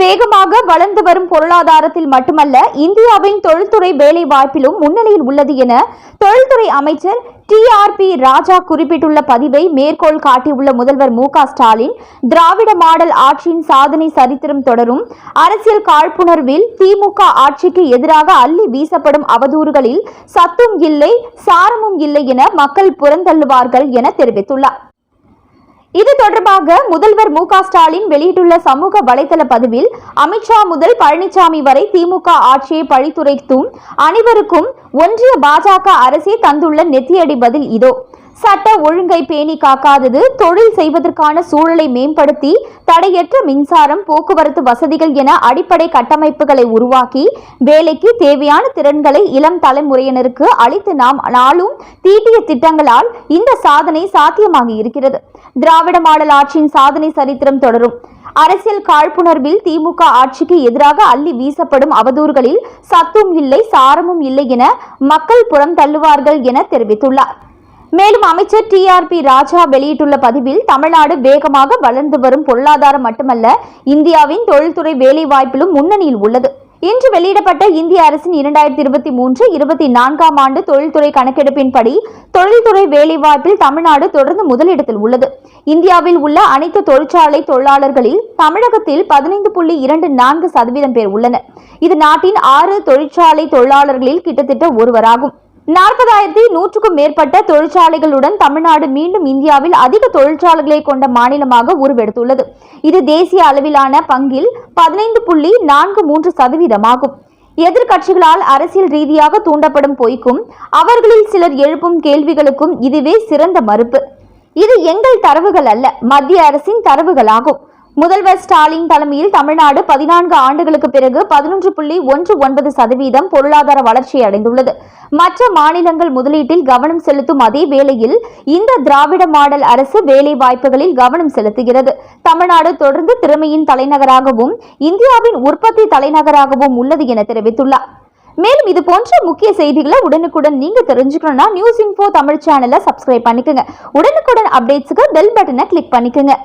வேகமாக வளர்ந்து வரும் பொருளாதாரத்தில் மட்டுமல்ல இந்தியாவின் தொழில்துறை வேலை வாய்ப்பிலும் முன்னணியில் உள்ளது என தொழில்துறை அமைச்சர் டிஆர்பி ராஜா குறிப்பிட்டுள்ள பதிவை மேற்கோள் காட்டியுள்ள முதல்வர் மு ஸ்டாலின் திராவிட மாடல் ஆட்சியின் சாதனை சரித்திரம் தொடரும் அரசியல் காழ்ப்புணர்வில் திமுக ஆட்சிக்கு எதிராக அள்ளி வீசப்படும் அவதூறுகளில் சத்தும் இல்லை சாரமும் இல்லை என மக்கள் புறந்தள்ளுவார்கள் என தெரிவித்துள்ளார். இது தொடர்பாக முதல்வர் மு க ஸ்டாலின் வெளியிட்டுள்ள சமூக வலைதள பதிவில் அமித்ஷா முதல் பழனிசாமி வரை திமுக ஆட்சியை பழித்துரைத்தும் அனைவருக்கும் ஒன்றிய பாஜக அரசே தந்துள்ள நெத்தியடி பதில் இதோ. சட்ட ஒழுங்கை பேணி காக்காதது தொழில் செய்வதற்கான சூழலை மேம்படுத்தி தடையற்ற மின்சாரம் போக்குவரத்து வசதிகள் என அடிப்படை கட்டமைப்புகளை உருவாக்கி வேலைக்கு தேவையான திறன்களை இளம் தலைமுறையினருக்கு அளித்து நாம் நாளும் தீட்டிய திட்டங்களால் இந்த சாதனை சாத்தியமாகி இருக்கிறது. திராவிட மாடல் ஆட்சியின் சாதனை சரித்திரம் தொடரும். அரசியல் காழ்ப்புணர்வில் திமுக ஆட்சிக்கு எதிராக அள்ளி வீசப்படும் அவதூறுகளில் சத்தும் இல்லை சாரமும் இல்லை என மக்கள் புறம் தள்ளுவார்கள் என தெரிவித்துள்ளார். மேலும் அமைச்சர் டி ஆர் பி ராஜா வெளியிட்டுள்ள பதிவில் தமிழ்நாடு வேகமாக வளர்ந்து வரும் பொருளாதாரம் மட்டுமல்ல இந்தியாவின் தொழில்துறை வேலைவாய்ப்பிலும் முன்னணியில் உள்ளது. இன்று வெளியிடப்பட்ட இந்திய அரசின் இரண்டாயிரத்தி இருபத்தி மூன்று இருபத்தி நான்காம் ஆண்டு தொழில்துறை கணக்கெடுப்பின்படி தொழில்துறை வேலைவாய்ப்பில் தமிழ்நாடு தொடர்ந்து முதலிடத்தில் உள்ளது. இந்தியாவில் உள்ள அனைத்து தொழிற்சாலை தொழிலாளர்களில் தமிழகத்தில் பதினைந்து புள்ளி இரண்டு நான்கு சதவீதம் பேர் உள்ளனர். இது நாட்டின் ஆறு தொழிற்சாலை தொழிலாளர்களில் கிட்டத்தட்ட ஒருவராகும். நாற்பதாயிரத்தி நூற்றுக்கும் மேற்பட்ட தொழிற்சாலைகளுடன் தமிழ்நாடு மீண்டும் இந்தியாவில் அதிக தொழிற்சாலைகளை கொண்ட மாநிலமாக உருவெடுத்துள்ளது. இது தேசிய அளவிலான பங்கில் பதினைந்து புள்ளி நான்கு மூன்று சதவீதமாகும். எதிர்க்கட்சிகளால் அரசியல் ரீதியாக தூண்டப்படும் பொய்க்கும் அவர்களில் சிலர் எழுப்பும் கேள்விகளுக்கும் இதுவே சிறந்த மறுப்பு. இது எங்கள் தரவுகள் அல்ல மத்திய அரசின் தரவுகளாகும். முதல்வர் ஸ்டாலின் தலைமையில் தமிழ்நாடு பதினான்கு ஆண்டுகளுக்கு பிறகு பதினொன்று புள்ளி ஒன்று ஒன்பது சதவீதம் பொருளாதார வளர்ச்சி அடைந்துள்ளது. மற்ற மாநிலங்கள் முதலீட்டில் கவனம் செலுத்தும் அதே வேளையில் இந்த திராவிட மாடல் அரசு வேலை வாய்ப்புகளில் கவனம் செலுத்துகிறது. தமிழ்நாடு தொடர்ந்து திறமையின் தலைநகராகவும் இந்தியாவின் உற்பத்தி தலைநகராகவும் உள்ளது என தெரிவித்துள்ளார். மேலும் இது போன்ற முக்கிய செய்திகளை உடனுக்குடன் நீங்க தெரிஞ்சுக்கணும்னா நியூஸ் இன்ஃபோ தமிழ் சேனலை சப்ஸ்கிரைப் பண்ணிக்கோங்க. உடனுக்குடன் அப்டேட்ஸுக்கு பெல் பட்டனை கிளிக் பண்ணிக்கோங்க.